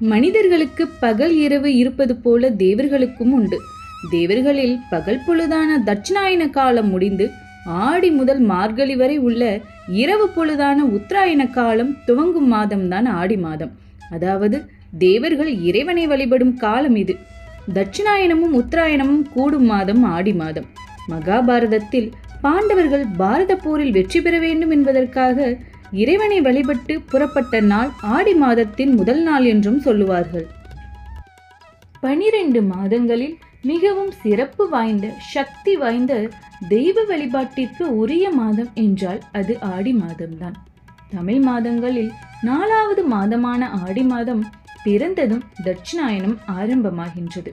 மனிதர்களுக்கு பகல் இரவு இருப்பது போல தேவர்களுக்கும் உண்டு. தேவர்களில் பகல் பொழுதான தட்சிணாயன காலம் முடிந்து ஆடி முதல் மார்கழி வரை உள்ள இரவு பொழுதான உத்தராயண காலம் துவங்கும் மாதம்தான் ஆடி மாதம். அதாவது தேவர்கள் இறைவனை வழிபடும் காலம் இது. தட்சிணாயனமும் உத்தராயணமும் கூடும் மாதம் ஆடி மாதம். மகாபாரதத்தில் பாண்டவர்கள் பாரத போரில் வெற்றி பெற வேண்டும் என்பதற்காக இறைவனை வழிபட்டு புறப்பட்ட நாள் ஆடி மாதத்தின் முதல் நாள் என்றும் சொல்லுவார்கள். பனிரெண்டு மாதங்களில் மிகவும் சிறப்பு வாய்ந்த சக்தி வாய்ந்த தெய்வ வழிபாட்டிற்கு உரிய மாதம் என்றால் அது ஆடி மாதம்தான். தமிழ் மாதங்களில் நாலாவது மாதமான ஆடி மாதம் பிறந்ததும் தட்சிணாயனம் ஆரம்பமாகின்றது.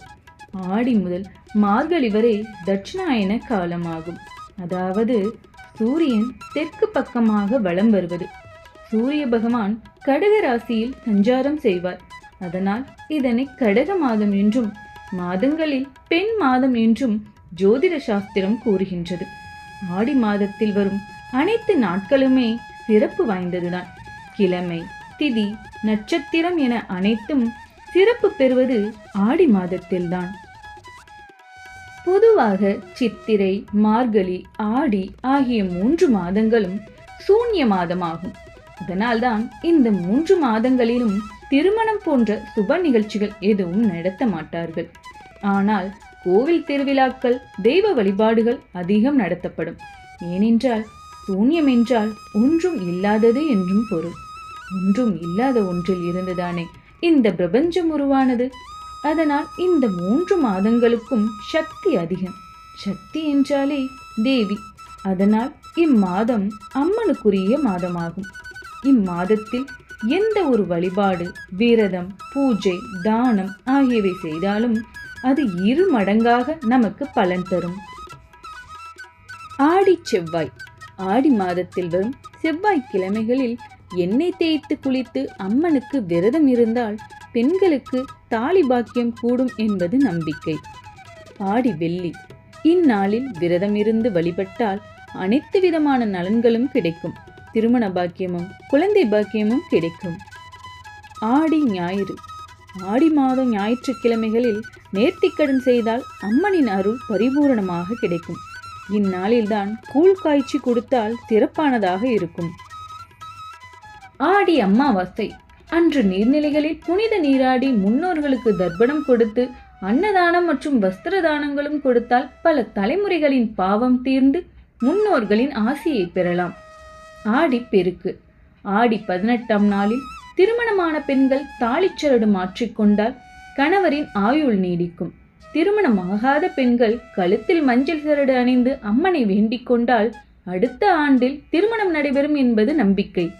ஆடி முதல் மார்கழி வரை தட்சிணாயன காலமாகும். அதாவது சூரியன் தெற்கு பக்கமாக வலம் வருவது. சூரிய பகவான் கடக ராசியில் சஞ்சாரம் செய்வார். அதனால் இதனை கடக மாதம் என்றும் மாதங்களில் பெண் மாதம் என்றும் ஜோதிட சாஸ்திரம் கூறுகின்றது. ஆடி மாதத்தில் வரும் அனைத்து நாட்களுமே சிறப்பு வாய்ந்ததுதான். கிழமை திதி நட்சத்திரம் என அனைத்தும் சிறப்பு பெறுவது ஆடி மாதத்தில்தான். பொதுவாக சித்திரை மார்கழி ஆடி ஆகிய மூன்று மாதங்களும் சூன்ய மாதமாகும். அதனால்தான் இந்த மூன்று மாதங்களிலும் திருமணம் போன்ற சுப நிகழ்ச்சிகள் எதுவும் நடத்த மாட்டார்கள். ஆனால் கோவில் திருவிழாக்கள் தெய்வ வழிபாடுகள் அதிகம் நடத்தப்படும். ஏனென்றால் சூன்யம் என்றால் ஒன்றும் இல்லாதது என்றும் பொருள். ஒன்றும் இல்லாத ஒன்றில் இருந்துதானே இந்த பிரபஞ்சம் உருவானது? அதனால் இந்த மூன்று மாதங்களுக்கும் சக்தி அதிகம். சக்தி என்றாலே தேவி. அதனால் இம்மாதம் அம்மனுக்குரிய மாதமாகும். இம்மாதத்தில் எந்த ஒரு வழிபாடு விரதம் பூஜை தானம் ஆகியவை செய்தாலும் அது இரு மடங்காக நமக்கு பலன் தரும். ஆடி செவ்வாய். ஆடி மாதத்தில் வரும் செவ்வாய் கிழமைகளில் எண்ணெய் தேய்த்து குளித்து அம்மனுக்கு விரதம் இருந்தால் பெண்களுக்கு தாலி பாக்கியம் கூடும் என்பது நம்பிக்கை. ஆடி வெள்ளி. இந்நாளில் விரதம் இருந்து வழிபட்டால் அனைத்து விதமான நலன்களும் கிடைக்கும். திருமண பாக்கியமும் குழந்தை பாக்கியமும் கிடைக்கும். ஆடி ஞாயிறு. ஆடி மாதம் ஞாயிற்றுக்கிழமைகளில் நேர்த்திக்கடன் செய்தால் அம்மனின் அருள் பரிபூரணமாக கிடைக்கும். இந்நாளில்தான் கூழ் காய்ச்சி கொடுத்தால் சிறப்பானதாக இருக்கும். ஆடி அம்மாவாசை அன்று நீர்நிலைகளில் புனித நீராடி முன்னோர்களுக்கு தர்ப்பணம் கொடுத்து அன்னதானம் மற்றும் வஸ்திர தானங்களும் கொடுத்தால் பல தலைமுறைகளின் பாவம் தீர்ந்து முன்னோர்களின் ஆசியை பெறலாம். ஆடி பெருக்கு. ஆடி பதினெட்டாம் நாளில் திருமணமான பெண்கள் தாளிச்சரடு மாற்றிக்கொண்டால் கணவரின் ஆயுள் நீடிக்கும். திருமணமாகாத பெண்கள் கழுத்தில் மஞ்சள் சரடு அணிந்து அம்மனை வேண்டிக் கொண்டால் அடுத்த ஆண்டில் திருமணம் நடைபெறும் என்பது நம்பிக்கை.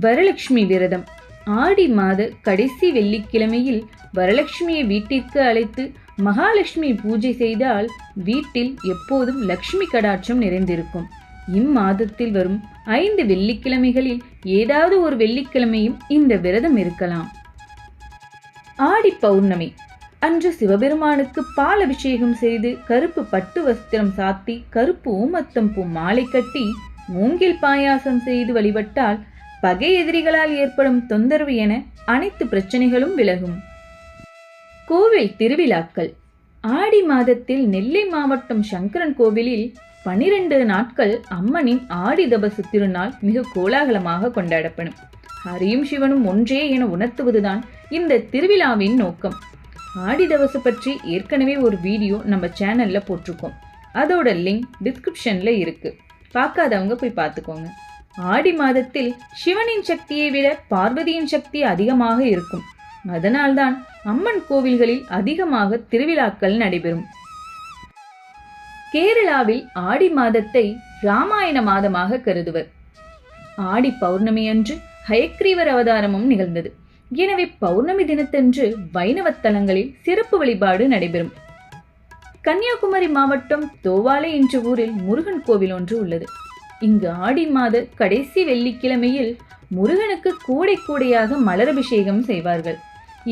வரலட்சுமி விரதம். ஆடி மாத கடைசி வெள்ளிக்கிழமையில் வரலட்சுமியை வீட்டிற்கு அழைத்து மகாலட்சுமி பூஜை செய்தால் வீட்டில் எப்போதும் லக்ஷ்மி கடாட்சம் நிறைந்திருக்கும். இம்மாதத்தில் வரும் ஐந்து வெள்ளிக்கிழமைகளில் ஏதாவது ஒரு வெள்ளிக்கிழமையும் இந்த விரதம் இருக்கலாம். ஆடி பௌர்ணமி. அன்று சிவபெருமானுக்கு பால் அபிஷேகம் செய்து கருப்பு பட்டு வஸ்திரம் சாத்தி கருப்பு ஊமத்தம் பூ மாலை கட்டி மூங்கில் பாயாசம் செய்து வழிபட்டால் பகை எதிரிகளால் ஏற்படும் தொந்தரவு என அனைத்து பிரச்சனைகளும் விலகும். கோவில் திருவிழாக்கள். ஆடி மாதத்தில் நெல்லை மாவட்டம் சங்கரன் கோவிலில் பனிரெண்டு நாட்கள் அம்மனின் ஆடி தபசு திருநாள் மிக கோலாகலமாக கொண்டாடப்படும். ஹரியும் சிவனும் ஒன்றே என உணர்த்துவதுதான் இந்த திருவிழாவின் நோக்கம். ஆடி தவசு பற்றி ஏற்கனவே ஒரு வீடியோ நம்ம சேனல்ல போட்டிருக்கோம். அதோட லிங்க் டிஸ்கிரிப்ஷன்ல இருக்கு. பார்க்காதவங்க போய் பார்த்துக்கோங்க. ஆடி மாதத்தில் சிவனின் சக்தியை விட பார்வதியின் சக்தி அதிகமாக இருக்கும். அதனால்தான் அம்மன் கோவில்களில் அதிகமாக திருவிழாக்கள் நடைபெறும். கேரளாவில் ஆடி மாதத்தை ராமாயண மாதமாக கருதுவர். ஆடி பௌர்ணமி அன்று ஹயக்ரீவர் அவதாரமும் நிகழ்ந்தது. எனவே பௌர்ணமி தினத்தன்று வைணவத் தலங்களில் சிறப்பு வழிபாடு நடைபெறும். கன்னியாகுமரி மாவட்டம் தோவாலை என்ற ஊரில் முருகன் கோவில் ஒன்று உள்ளது. இங்கு ஆடி மாத கடைசி வெள்ளிக்கிழமையில் முருகனுக்கு கூடை கூடையாக மலரபிஷேகம் செய்வார்கள்.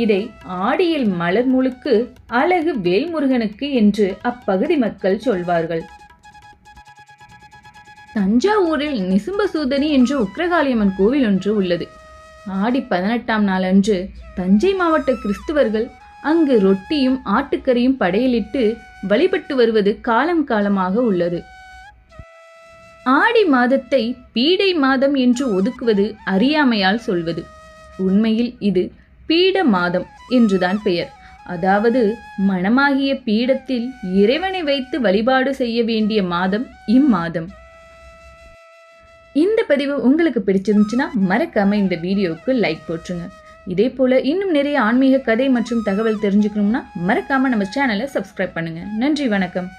இதை ஆடியில் மலர் முழுக்கு அழகு வேல்முருகனுக்கு என்று அப்பகுதி மக்கள் சொல்வார்கள். தஞ்சாவூரில் நிசும்பசூதனி என்ற உக்ரகாளியம்மன் கோவில் ஒன்று உள்ளது. ஆடி பதினெட்டாம் நாள் அன்று தஞ்சை மாவட்ட கிறிஸ்துவர்கள் அங்கு ரொட்டியும் ஆட்டுக்கறியும் படையலிட்டு வழிபட்டு வருவது காலம் காலமாக உள்ளது. ஆடி மாதத்தை பீடை மாதம் என்று ஒதுக்குவது அறியாமையால் சொல்வது. உண்மையில் இது பீட மாதம் என்றுதான் பெயர். அதாவது மணமாகிய பீடத்தில் இறைவனை வைத்து வழிபாடு செய்ய வேண்டிய மாதம் இம்மாதம். இந்த பதிவு உங்களுக்கு பிடிச்சிருந்துச்சுன்னா மறக்காம இந்த வீடியோவுக்கு லைக் போட்டுருங்க. இதே போல இன்னும் நிறைய ஆன்மீக கதை மற்றும் தகவல் தெரிஞ்சுக்கணும்னா மறக்காம நம்ம சேனலை சப்ஸ்கிரைப் பண்ணுங்க. நன்றி வணக்கம்.